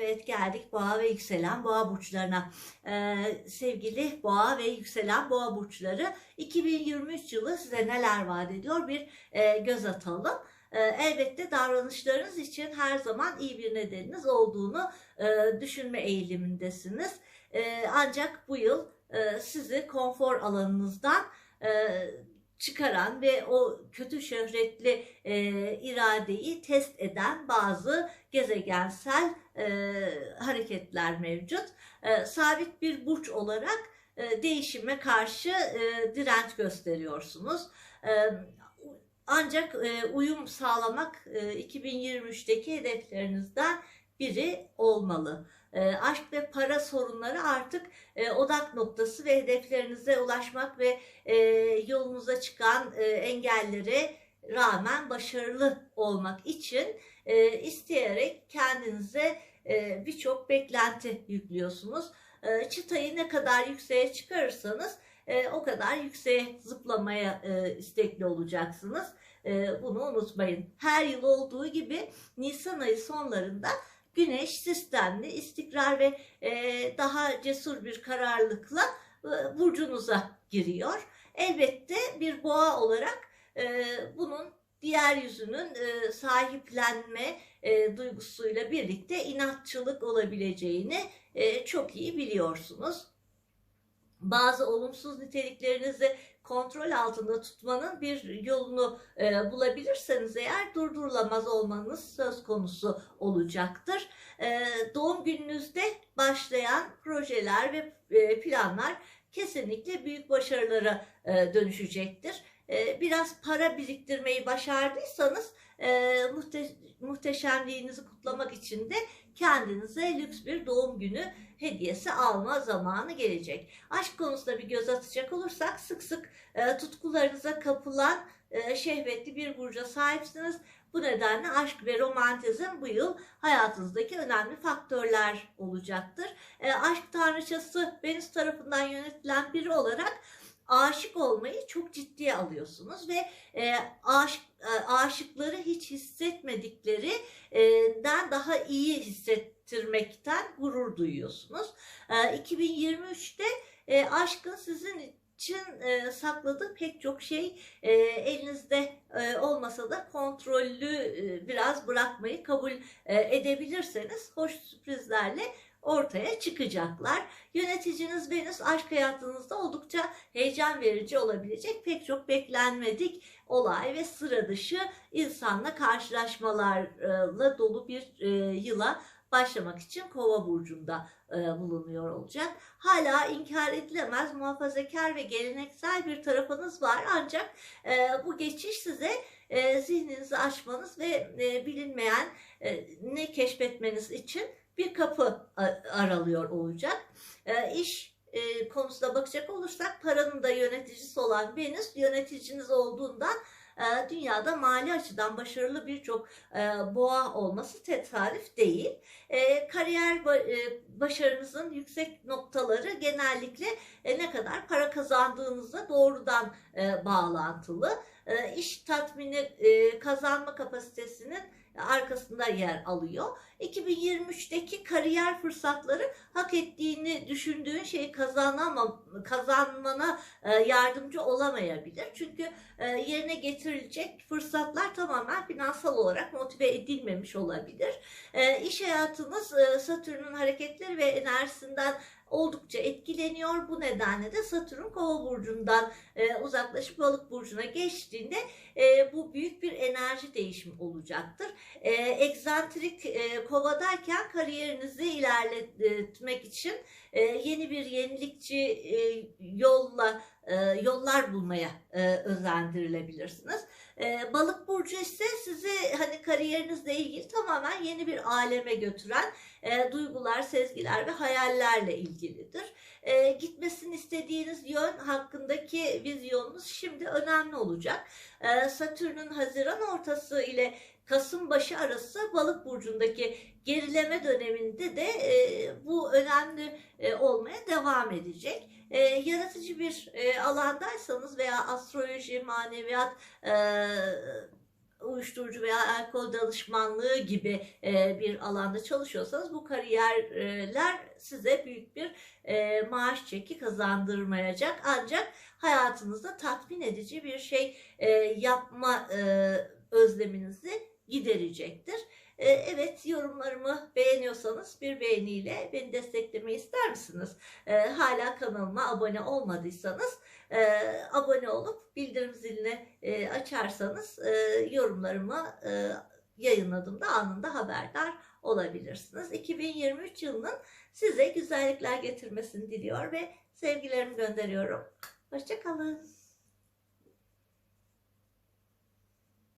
Evet geldik boğa ve yükselen boğa burçlarına. Ee, sevgili boğa ve yükselen boğa burçları 2023 yılı size neler vaat ediyor bir e, göz atalım. Ee, elbette davranışlarınız için her zaman iyi bir nedeniniz olduğunu e, düşünme eğilimindesiniz. E, ancak bu yıl e, sizi konfor alanınızdan e, çıkaran ve o kötü şöhretli e, iradeyi test eden bazı gezegensel e, hareketler mevcut. E, sabit bir burç olarak e, değişime karşı e, direnç gösteriyorsunuz. E, ancak e, uyum sağlamak e, 2023'teki hedeflerinizden biri olmalı. E, aşk ve para sorunları artık e, odak noktası ve hedeflerinize ulaşmak ve e, yolunuza çıkan e, engellere rağmen başarılı olmak için e, isteyerek kendinize e, birçok beklenti yüklüyorsunuz. E, çıtayı ne kadar yükseğe çıkarırsanız e, o kadar yükseğe zıplamaya e, istekli olacaksınız. E, bunu unutmayın. Her yıl olduğu gibi Nisan ayı sonlarında Güneş sistemli, istikrar ve e, daha cesur bir kararlılıkla e, burcunuza giriyor. Elbette bir boğa olarak e, bunun diğer yüzünün e, sahiplenme e, duygusuyla birlikte inatçılık olabileceğini e, çok iyi biliyorsunuz. Bazı olumsuz niteliklerinizi kontrol altında tutmanın bir yolunu e, bulabilirseniz eğer durdurulamaz olmanız söz konusu olacaktır. E, doğum gününüzde başlayan projeler ve e, planlar kesinlikle büyük başarılara e, dönüşecektir. E, biraz para biriktirmeyi başardıysanız e, muhte muhteşemliğinizi kutlamak için de kendinize lüks bir doğum günü hediyesi alma zamanı gelecek. Aşk konusunda bir göz atacak olursak sık sık e, tutkularınıza kapılan e, şehvetli bir burca sahipsiniz. Bu nedenle aşk ve romantizm bu yıl hayatınızdaki önemli faktörler olacaktır. E, aşk tanrıçası Venüs tarafından yönetilen biri olarak aşık olmayı çok ciddiye alıyorsunuz ve e, aşk e, aşıkları hiç hissetmediklerinden daha iyi hissettirmekten gurur duyuyorsunuz. E, 2023'te e, aşkın sizin için e, sakladığı pek çok şey e, elinizde e, olmasa da kontrollü e, biraz bırakmayı kabul e, edebilirseniz hoş sürprizlerle ortaya çıkacaklar. Yöneticiniz Venüs aşk hayatınızda oldukça heyecan verici olabilecek pek çok beklenmedik olay ve sıra dışı insanla karşılaşmalarla dolu bir e, yıla başlamak için Kova burcunda e, bulunuyor olacak. Hala inkar edilemez muhafazakar ve geleneksel bir tarafınız var ancak e, bu geçiş size e, zihninizi açmanız ve e, bilinmeyen e, ne keşfetmeniz için bir kapı aralıyor olacak. E, iş e, konusuna bakacak olursak paranın da yöneticisi olan Venüs yöneticiniz olduğundan e, dünyada mali açıdan başarılı birçok e, boğa olması tesadüf değil. E, kariyer başarınızın yüksek noktaları genellikle ne kadar para kazandığınızla doğrudan bağlantılı. İş tatmini kazanma kapasitesinin arkasında yer alıyor. 2023'teki kariyer fırsatları hak ettiğini düşündüğün şeyi kazanamam, kazanmana e, yardımcı olamayabilir. Çünkü e, yerine getirilecek fırsatlar tamamen finansal olarak motive edilmemiş olabilir. E, iş hayatınız Satürn'ün hareketleri ve enerjisinden oldukça etkileniyor. Bu nedenle de Satürn Kova burcundan e, uzaklaşıp Balık burcuna geçtiğinde e, bu büyük bir enerji değişimi olacaktır. E, egzantrik e, Kova'dayken kariyerinizi ilerletmek için e, yeni bir yenilikçi e, yolla e, yollar bulmaya e, özendirilebilirsiniz. E, balık burcu ise sizi hani kariyerinizle ilgili tamamen yeni bir aleme götüren duygular, sezgiler ve hayallerle ilgilidir. E, gitmesini istediğiniz yön hakkındaki vizyonunuz şimdi önemli olacak. Satürn'ün Haziran ortası ile Kasım başı arası balık burcundaki gerileme döneminde de e, bu önemli e, olmaya devam edecek. E, yaratıcı bir e, alandaysanız veya astroloji, maneviyat, e, uyuşturucu veya alkol danışmanlığı gibi e, bir alanda çalışıyorsanız bu kariyerler size büyük bir e, maaş çeki kazandırmayacak. Ancak hayatınızda tatmin edici bir şey e, yapma e, özleminizi giderecektir. E, evet yorumlarımı beğeniyorsanız bir beğeniyle beni desteklemeyi ister misiniz? E, hala kanalıma abone olmadıysanız e, abone olup bildirim zilini e, açarsanız e, yorumlarımı e, yayınladığımda anında haberdar olabilirsiniz. 2023 yılının size güzellikler getirmesini diliyor ve sevgilerimi gönderiyorum. Hoşçakalın.